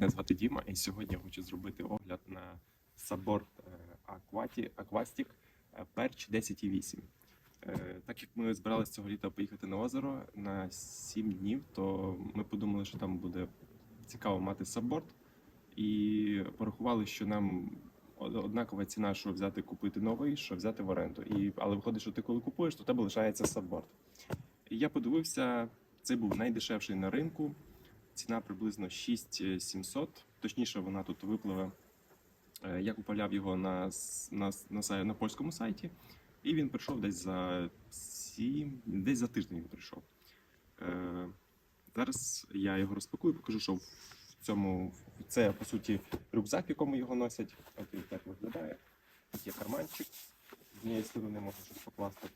Мене звати Діма, і сьогодні я хочу зробити огляд на Саборт Aquati, Aquastic е, Perch 10.8. Е, Так як ми збиралися цього літа поїхати на озеро на 7 днів, то ми подумали, що там буде цікаво мати сабборд. І порахували, що нам однакова ціна, що взяти купити новий, що взяти в оренду. І, але виходить, що ти коли купуєш, то тебе лишається сабборд. І я подивився, це був найдешевший на ринку. Ціна приблизно 6700. Точніше, вона тут випливе. Е, Я купував його на, на, на, на польському сайті, і він прийшов десь за 7, десь за тиждень він прийшов. Е, зараз я його розпакую, покажу, що в цьому це по суті рюкзак, якому його носять. От він так виглядає. Тут є карманчик, з однієї сторони можна щось покласти.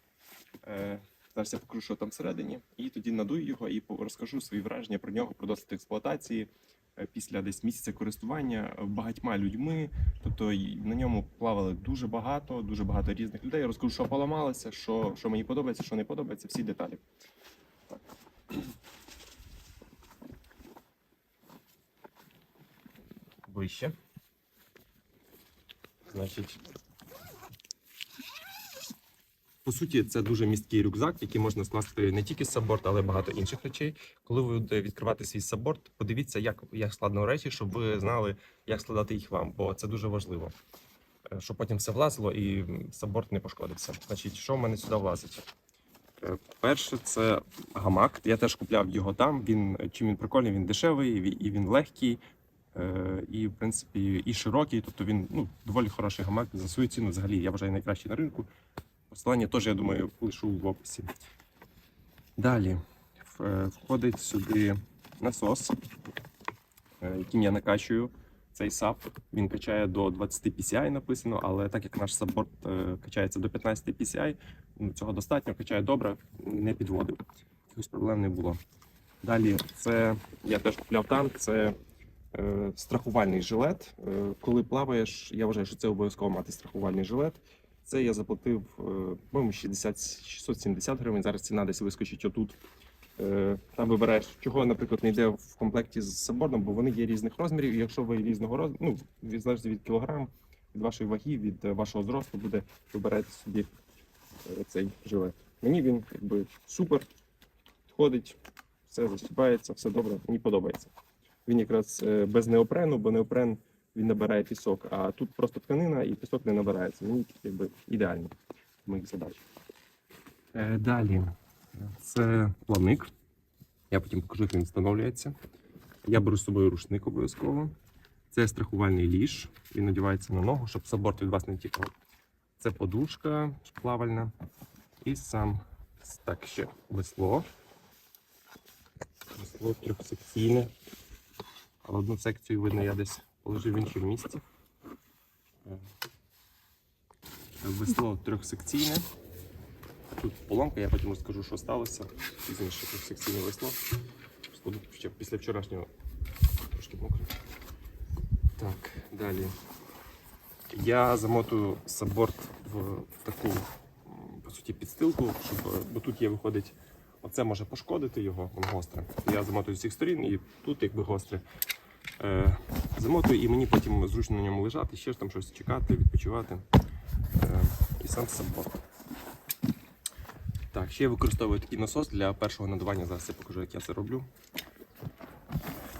Е, Зараз я покажу, що там всередині, і тоді надую його і розкажу свої враження про нього, про досвід експлуатації е, після десь місяця користування е, багатьма людьми. Тобто на ньому плавали дуже багато, дуже багато різних людей. Я розкажу, що поламалося, що, що мені подобається, що не подобається, всі деталі. Так. Ближче. Значить, по суті, це дуже місткий рюкзак, який можна скласти не тільки з сабборд, але й багато інших речей. Коли ви будете відкривати свій сабборд, подивіться, як, як складно речі, щоб ви знали, як складати їх вам, бо це дуже важливо. Е, Щоб потім все влазило і м, сабборд не пошкодився. Значить, що в мене сюди влазить? Е, Перше, це гамак. Я теж купляв його там. Він чим він прикольний, він дешевий, і він- легкий. е, І, в принципі, і широкий, тобто він ну, доволі хороший гамак за свою ціну. Взагалі, я вважаю найкращий на ринку. Посилання теж, я думаю, лишу в описі. Далі е, входить сюди насос, е, яким я накачую цей САП. Він качає до 20 PCI написано, але так як наш саппорт е, качається до 15 PCI, ну, цього достатньо, качає добре, не підводив. Якихось проблем не було. Далі, це я теж купляв там. Це е, страхувальний жилет. Е, коли плаваєш, я вважаю, що це обов'язково мати страхувальний жилет. Це я заплатив, е, по-моєму, 670 гривень. Зараз ціна десь вискочить отут. Е, Там вибираєш, чого, наприклад, не йде в комплекті з сабордом, бо вони є різних розмірів. І якщо ви різного розміру, ну, залежно від кілограм, від вашої ваги, від е, вашого зросту, буде вибирати собі цей жилет. Мені він якби супер, ходить, все застібається, все добре, мені подобається. Він якраз без неопрену, бо неопрен він набирає пісок, а тут просто тканина і пісок не набирається. Мені якби ідеально моїх задачах. Е, далі це плавник. Я потім покажу, як він встановлюється. Я беру з собою рушник обов'язково. Це страхувальний ліж. Він надівається на ногу, щоб саборт від вас не тікав. Це подушка плавальна. І сам так ще весло. Весло трьохсекційне. Але одну секцію видно, я десь положив в іншому місці. Е, Весло трьохсекційне. Тут поломка, я потім розкажу, що сталося. Пізніше трьохсекційне весло. Після вчорашнього трошки мокре. Так, далі. Я замотую сабборд в таку по суті підстилку, щоб, бо тут є виходить. Оце може пошкодити його, воно гостре. Я замотую з всіх сторін і тут якби гостре. Е, замотую і мені потім зручно на ньому лежати, ще ж там щось чекати, відпочивати. Е, і сам сабборд. Так, ще я використовую такий насос для першого надування. Зараз я покажу, як я це роблю.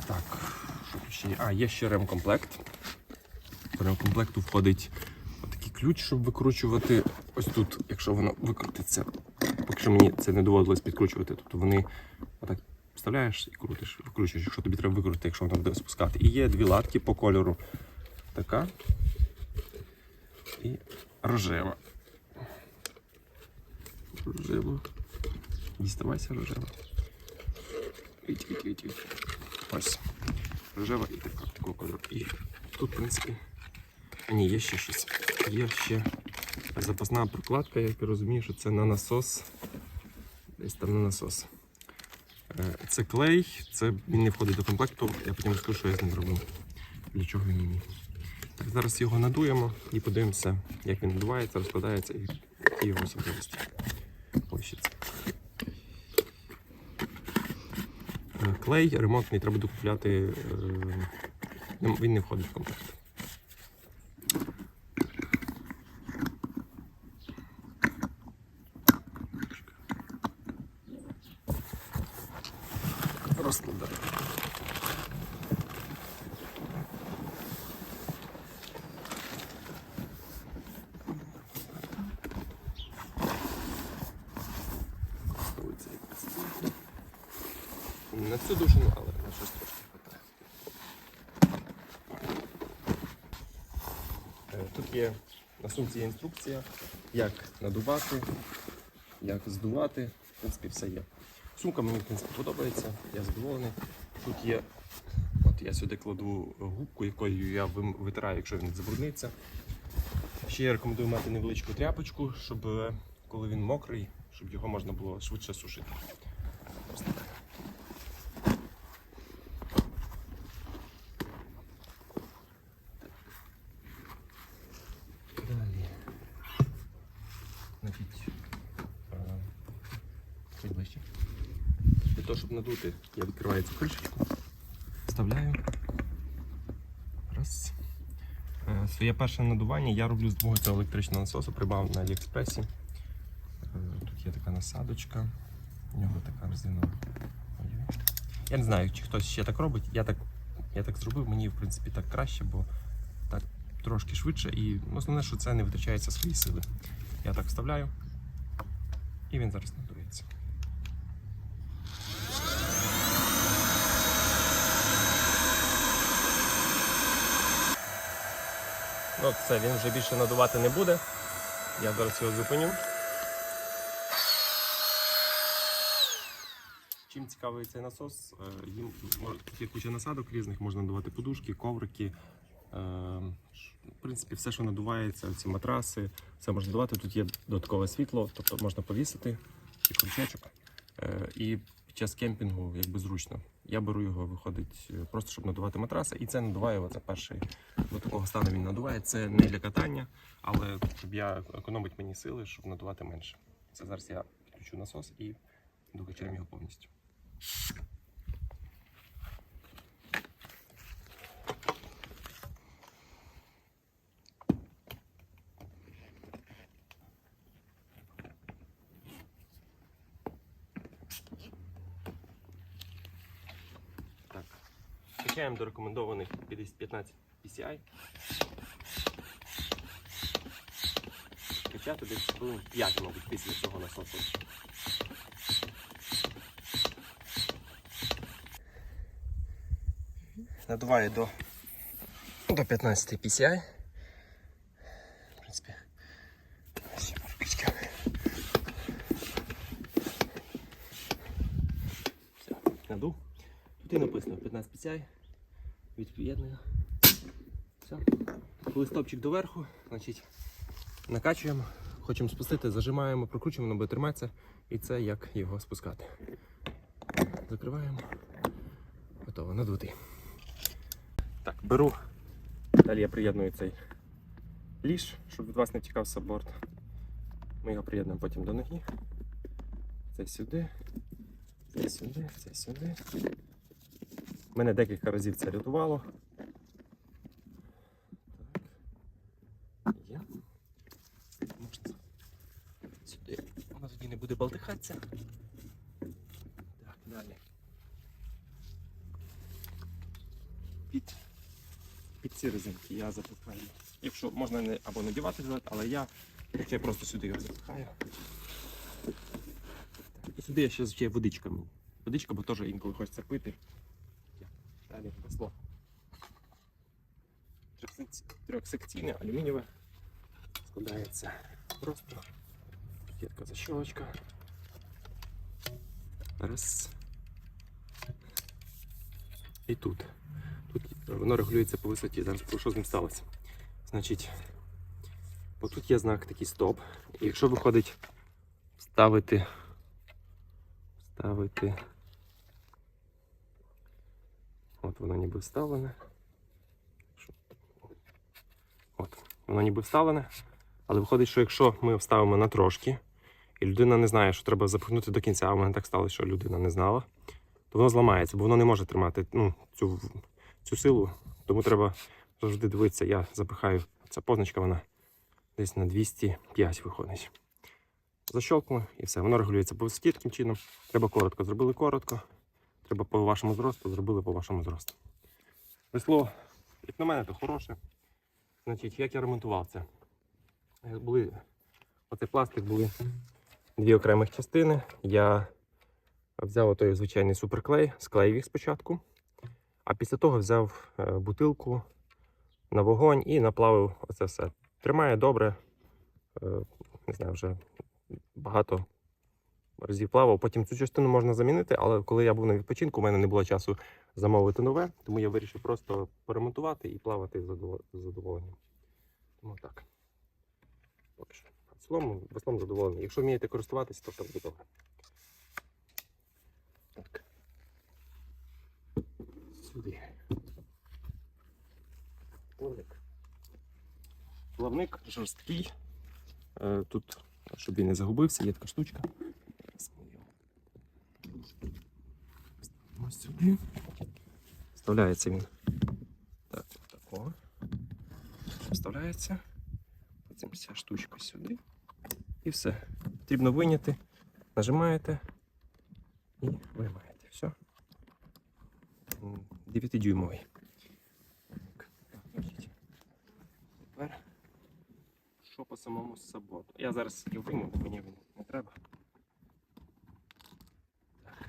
Так, що тут ще є? А, є ще ремкомплект. До ремкомплекту входить такий ключ, щоб викручувати. Ось тут, якщо воно викрутиться. Поки що мені це не доводилось підкручувати. Тобто вони отак вставляєш і крутиш, викручуєш, якщо тобі треба викрутити, якщо воно буде спускати. І є дві латки по кольору. Така і рожева. Рожева. Діставайся рожева. Іть, іть, іть, іть. Ось. Рожева і така такого кольору. І тут, в принципі. Ні, є ще щось. Є ще запасна прокладка, я розумію, що це на насос. Десь там на насос. Е, Це клей, це він не входить до комплекту. Я потім розкажу, що я з ним робив. Для чого він мені. Так, зараз його надуємо і подивимося, як він надувається, розкладається і, і його особливості. Ось це. Е, Клей ремонтний треба докупляти е, Він не входить в комплект. Не на цю душину, але на щось трошки хватає. Е, Тут є на сумці інструкція, як надувати, як здувати. В принципі, все є. Сумка мені в принципі подобається, я задоволений. Тут є, от я сюди кладу губку, якою я витираю, якщо він забрудниться. Ще я рекомендую мати невеличку тряпочку, щоб е, коли він мокрий, щоб його можна було швидше сушити. Просто так. Далі. Значить, е, чуть ближче. Для того, щоб надути, я відкриваю цю кришечку, вставляю. Раз. Е, Своє перше надування я роблю з двох цього електричного насосу, прибав на Аліекспресі. Е, Тут є така насадочка, у нього така резинова. Я не знаю, чи хтось ще так робить. Я так, я так зробив, мені в принципі так краще, бо так трошки швидше і основне, що це не витрачається свої сили. Я так вставляю і він зараз надується. Ну, все, він вже більше надувати не буде. Я зараз його зупиню. Чим цікавий цей насос? Е, Їм є куча насадок різних, можна надувати подушки, коврики. Е, В принципі, все, що надувається, ці матраси, все можна надавати. Тут є додаткове світло, тобто можна повісити і крючечок. Е, І під час кемпінгу якби зручно. Я беру його, виходить, е, просто щоб надувати матраси, і це надуває оце перший до такого стану він надуває. Це не для катання, але щоб я економить мені сили, щоб надувати менше. Це зараз я підключу насос і докачаємо його повністю. Так. До рекомендованих 15 PCI. Качати десь хвилин 5, мабуть, після цього насосу. Надуваю до, до 15 PCI. В принципі. Все, надув. Тут і написано 15 PCI. Від'єдную. Все. Коли стопчик доверху, значить накачуємо, хочемо спустити, зажимаємо, прокручуємо, воно буде триматися. І це як його спускати. Закриваємо. Готово, надутий. Так, беру. Далі я приєдную цей ліж, щоб від вас не втікав сабборд. Ми його приєднуємо потім до ноги. Це сюди, це сюди, це сюди. Мене декілька разів це рятувало. Так. Є. Можна сюди. Воно тоді не буде болтихатися. Так, далі. Під, під ці резинки я запихаю. Якщо можна не, або надівати але я, я просто сюди його запихаю. Так, і сюди я ще ще водичка мені. Водичка, бо теж інколи хочеться пити. Далі масло. Трьохсекційне, алюмінієве. Складається просто. Є така защолочка. Раз. І тут. Тут воно регулюється по висоті. Зараз покажу, що з ним сталося. Значить, отут є знак такий стоп. І якщо виходить ставити, ставити. От воно ніби вставлене. Що? От, воно ніби вставлене. Але виходить, що якщо ми вставимо на трошки, і людина не знає, що треба запихнути до кінця, а в мене так сталося, що людина не знала, то воно зламається, бо воно не може тримати ну, цю, цю силу, Тому треба завжди дивитися. Я запихаю ця позначка, вона десь на 205 виходить. Защолкнули і все. Воно регулюється по висоті таким чином. Треба коротко. Зробили коротко. Треба по вашому зросту, зробили по вашому зросту. Весло, як на мене, то хороше. Значить, як я ремонтував це? Е, Були, оцей пластик були дві окремих частини. Я взяв отой звичайний суперклей, склеїв їх спочатку, а після того взяв е, бутилку на вогонь і наплавив оце все. Тримає добре, е, не знаю, вже багато разів плавав. Потім цю частину можна замінити, але коли я був на відпочинку, у мене не було часу замовити нове, тому я вирішив просто поремонтувати і плавати з задоволенням. Тому так. Поки що. В цілому, веслом задоволений. Якщо вмієте користуватися, то все буде добре. Так. Сюди. Плавник. Плавник жорсткий. Е, Тут, щоб він не загубився, є така штучка. Ставимо сюди. Вставляється він. Так, такого. Вставляється. Потім ця штучка сюди. І все. Потрібно виняти. Нажимаєте і виймаєте. Все. 9-дюймовий. Так, значить, Тепер що по самому саботу? Я зараз його вийму, бо мені не треба. Так.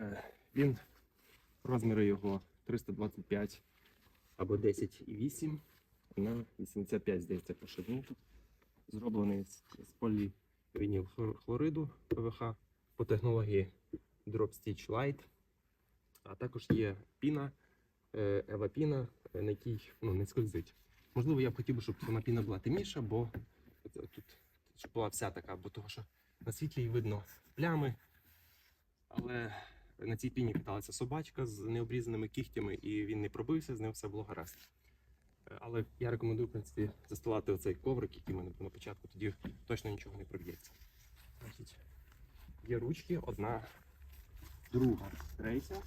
Е, Він розміри його 325 або 10,8 на 85, здається, по ширині тут. Зроблений з, з полівінілхлориду ПВХ по технології Drop Stitch Light. А також є піна, е, Ева піна, е, на якій ну, не скользить. Можливо, я б хотів, би, щоб сама піна була темніша, бо тут щоб була вся така, бо того, що на світлі видно плями. Але на цій піні каталася собачка з необрізаними кігтями, і він не пробився, з ним все було гаразд. Е, Але я рекомендую, в принципі, застилати оцей коврик, який в на початку, тоді точно нічого не проб'ється. Є ручки, одна, друга, третя.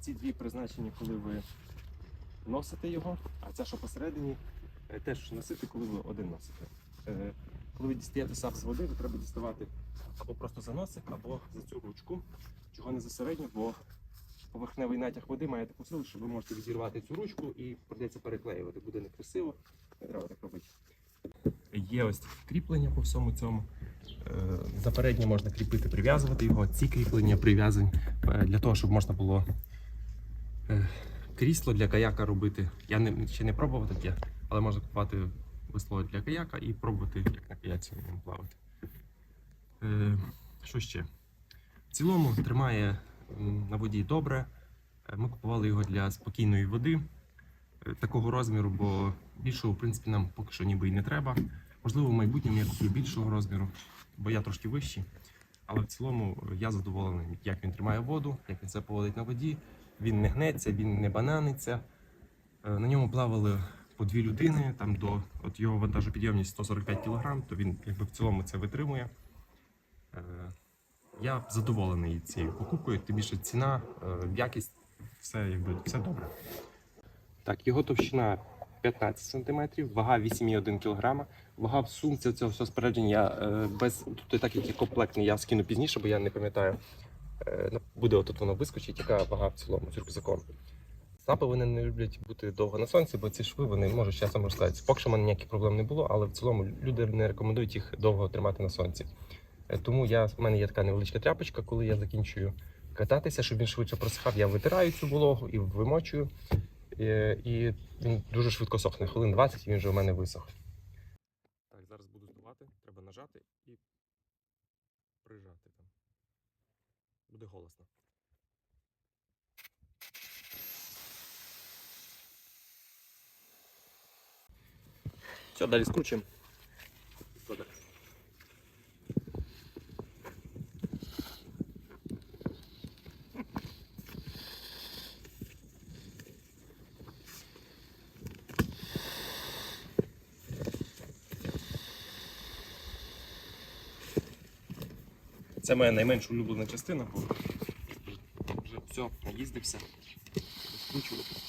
Ці дві призначені, коли ви носите його, а ця, що посередині, е, теж носити, коли ви один носите. Е, Коли ви дістаєте сап з води, то треба діставати або просто за носик, або за цю ручку. Чого не за середню, бо поверхневий натяг води має таку силу, що ви можете відірвати цю ручку і прийдеться переклеювати. Буде некрасиво, не треба так робити. Є ось такі кріплення по всьому цьому. Е, За переднє можна кріпити, прив'язувати його. Ці кріплення прив'язані е, для того, щоб можна було е, крісло для каяка робити. Я не, ще не пробував таке, але можна купувати весло для каяка і пробувати, як на каяці плавати. Що ще? В цілому тримає на воді добре. Е, Ми купували його для спокійної води е, такого розміру, бо більшого, в принципі, нам поки що ніби і не треба. Можливо, в майбутньому я куплю більшого розміру, бо я трошки вищий. Але в цілому е, я задоволений, як він тримає воду, як він себе поводить на воді. Він не гнеться, він не бананиться. На ньому плавали по дві людини, там до от його вантажопідйомність 145 кг, то він якби в цілому це витримує. Я задоволений цією покупкою, тим більше ціна, е, якість, все якби все добре. Так, його товщина 15 см, вага 8,1 кг. Вага в сумці цього всього спорядження я е, без тут так як є комплектний, я скину пізніше, бо я не пам'ятаю. Е, буде отут воно вискочить, яка вага в цілому з рюкзаком. Сапи вони не люблять бути довго на сонці, бо ці шви вони можуть часом розкладатися. Поки що в мене ніяких проблем не було, але в цілому люди не рекомендують їх довго тримати на сонці. Е, Тому я, в мене є така невеличка тряпочка, коли я закінчую кататися, щоб він швидше просихав, я витираю цю вологу і вимочую. Е, І він дуже швидко сохне. Хвилин 20 і він вже у мене висох. Так, зараз буду здувати. Треба нажати і прижати там. Буде голосно. Все, далі скручуємо. Сюди. Це моя найменш улюблена частина, бо вже все, наїздився. закручувати.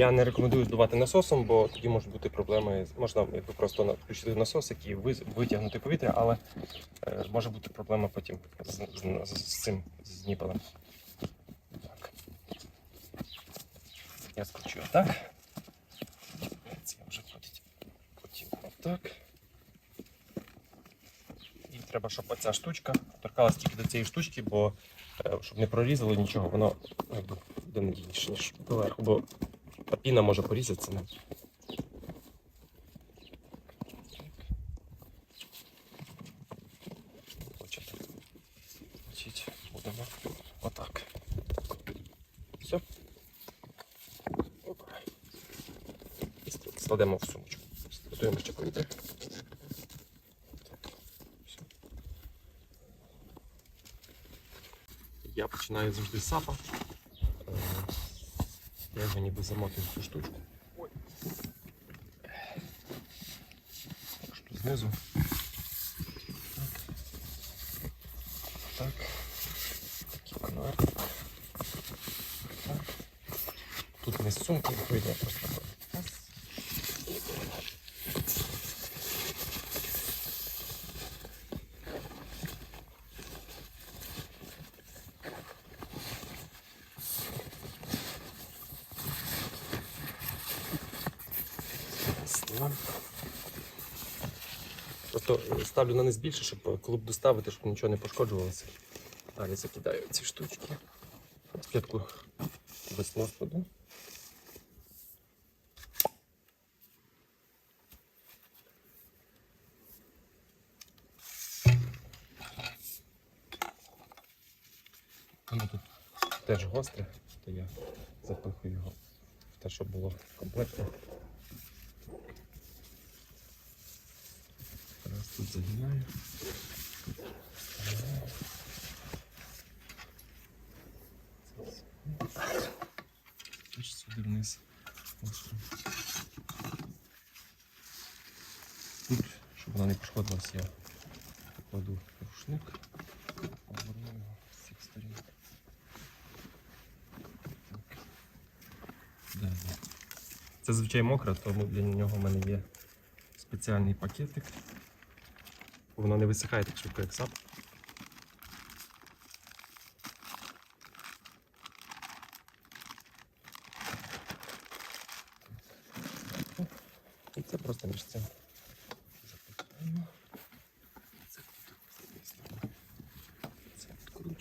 Я не рекомендую здувати насосом, бо тоді можуть бути проблеми. Можна якби просто включити насос, який витягнути повітря, але е, може бути проблема потім з, з, з, з цим з ніпелем. Так. Я скручу отак. Це вже ходить. Потім отак. І треба, щоб оця штучка торкалась тільки до цієї штучки, бо е, щоб не прорізало нічого, воно якби буде надійніше, ніж доверху, бо а піна може порізатися. Хочете. Будемо отак. Все. І складемо в сумочку. Готуємо ще повітря. Я починаю завжди з сапа. Я його ніби замотую в цю штучку. Так, тут знизу. Так. Так. Такий конвертик. Так. Тут не сумки, відповідно, просто так. Раз. Ставимо. Просто ставлю на низ більше, щоб е, коли буду ставити, щоб нічого не пошкоджувалося. Далі закидаю ці штучки. Спочатку без розкладу. Воно тут теж гостре, то я запихую його в те, щоб було в. Раз тут загинаю. Сюди вниз. Остро. Тут, щоб вона не пошкодилась, я покладу рушник. Оберну його з сторін. Далі. Це звичайно мокре, тому для нього в мене є спеціальний пакетик. Воно не висихає так швидко, як сап. І це просто між цим. Це тут.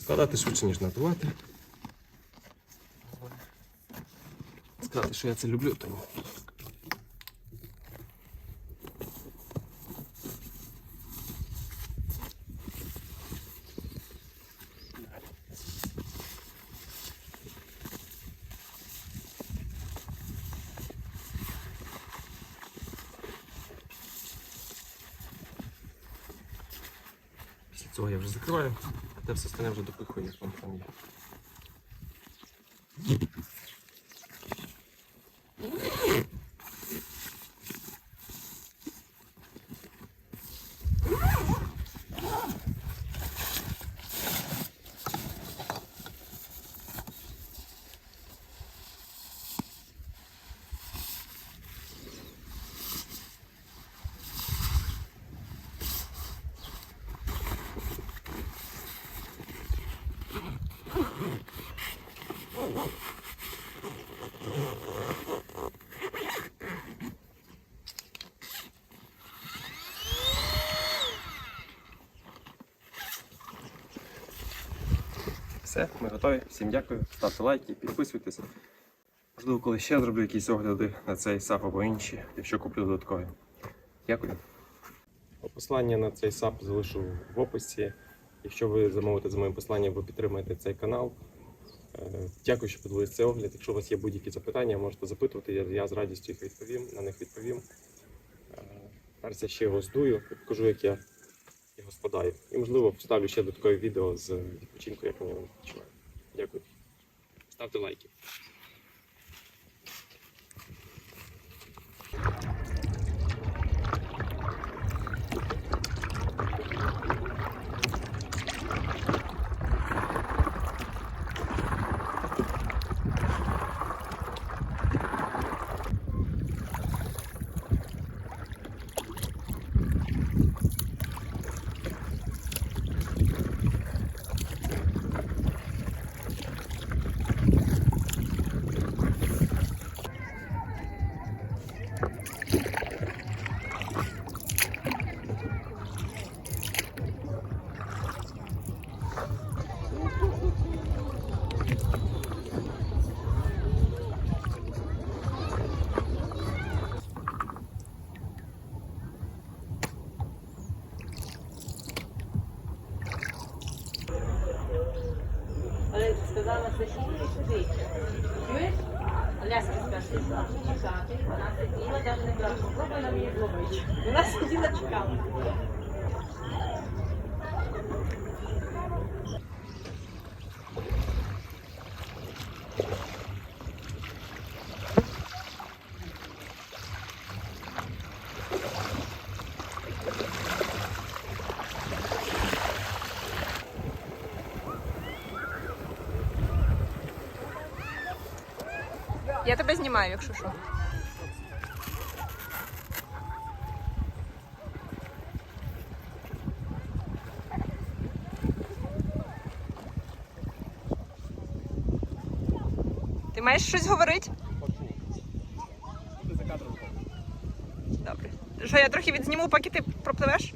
Складати швидше, ніж надувати. Сказати, що я це люблю, тому. Те все остане вже допихую, як вам там є. Все, ми готові. Всім дякую. Ставте лайки, підписуйтесь. Можливо, коли ще зроблю якісь огляди на цей САП або інші, якщо куплю додаткові. Дякую. Посилання на цей САП залишу в описі. Якщо ви замовите за моїм посиланням, ви підтримаєте цей канал. Е, Дякую, що подивилися цей огляд. Якщо у вас є будь-які запитання, можете запитувати, я, я з радістю їх відповім, на них відповім. Е, Зараз я ще його здую покажу, як я його складаю. І, можливо, вставлю ще додаткове відео з відпочинку, як мені відпочиваю. Дякую. Ставте лайки. Вона сиділа, чекала. Я тебе знімаю, якщо що. Маєш щось говорити? Добре. Що я трохи відзніму, поки ти пропливеш?